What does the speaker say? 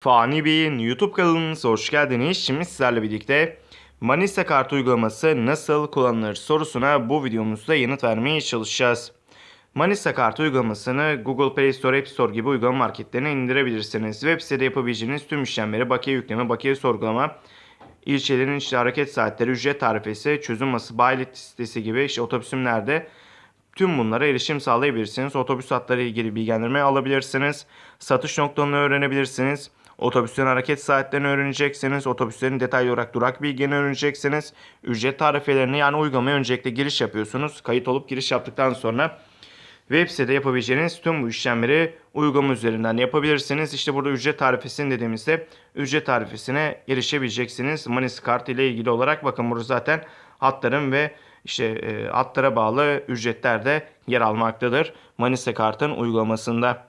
Fani Bey'in YouTube kanalımıza hoş geldiniz. Şimdi sizlerle birlikte Manisa kart uygulaması nasıl kullanılır sorusuna bu videomuzda yanıt vermeye çalışacağız. Manisa kart uygulamasını Google Play Store, App Store gibi uygulama marketlerine indirebilirsiniz. Web sitede yapabileceğiniz tüm işlemleri bakiye yükleme, bakiye sorgulama, ilçelerin işte hareket saatleri, ücret tarifesi, çözüm ması, bayi listesi gibi işte otobüsümlerde Tüm bunlara erişim sağlayabilirsiniz. Otobüs hatları ilgili bilgilendirme alabilirsiniz. Satış noktalarını öğrenebilirsiniz. Otobüslerin hareket saatlerini öğreneceksiniz. Otobüslerin detaylı olarak durak bilgilerini öğreneceksiniz. Ücret tarifelerini yani uygulamaya öncelikle giriş yapıyorsunuz. Kayıt olup giriş yaptıktan sonra web sitede yapabileceğiniz tüm bu işlemleri uygulama üzerinden yapabilirsiniz. İşte burada ücret tarifesini dediğimizde ücret tarifesine erişebileceksiniz. Manis kart ile ilgili olarak bakın burada zaten hatların ve işte e, hatlara bağlı ücretler de yer almaktadır. Manisa kartın uygulamasında.